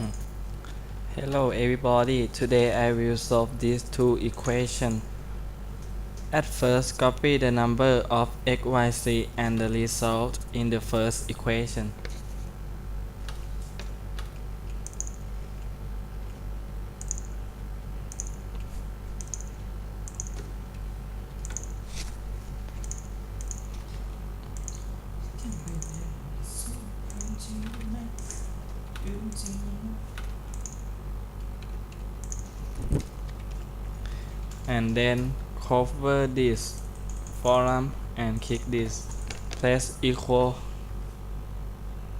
Mm-hmm. Hello everybody, today I will solve these two equations. At first, copy the number of x, y, z and the result in the first equation. And then cover this column and click this. Place equal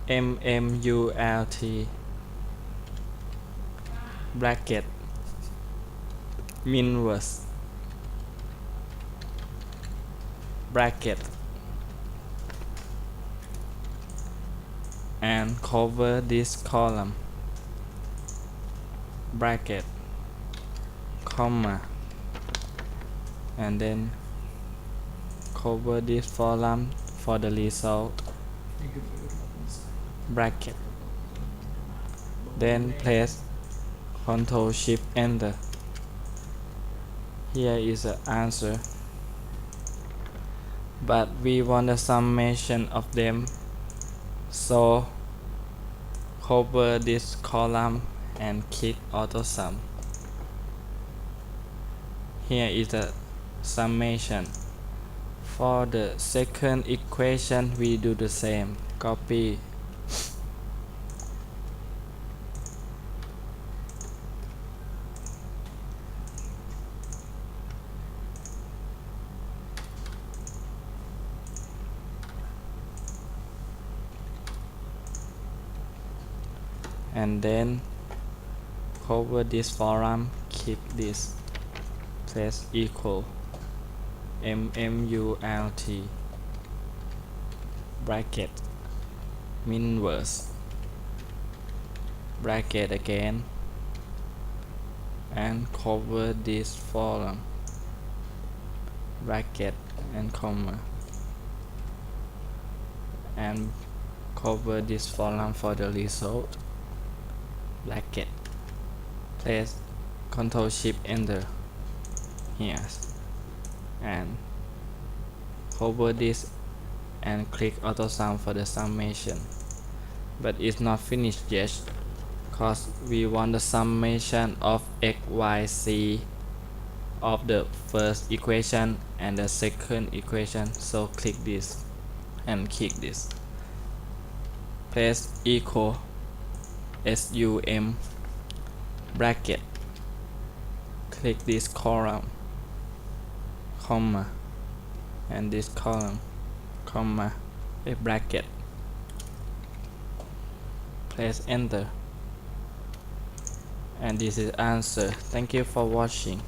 mmult bracket. Inverse bracket and cover this column. Bracket comma and then cover this column for the result. Bracket. Then press Ctrl Shift Enter. Here is the answer. But we want the summation of them so cover this column and click auto sum. Here is the summation. For the second equation we do the same. Copy and then cover this forum keep this place equal. Mmult bracket. Inverse bracket again. And cover this column bracket and comma. And cover this column for the result bracket place control Shift Enter here and cover this and click auto sum for the summation. But it's not finished yet because we want the summation of x y z of the first equation and the second equation. So click this and click this. Press equal sum bracket. Click this column comma and this column comma a bracket. Press enter. And this is answer. Thank you for watching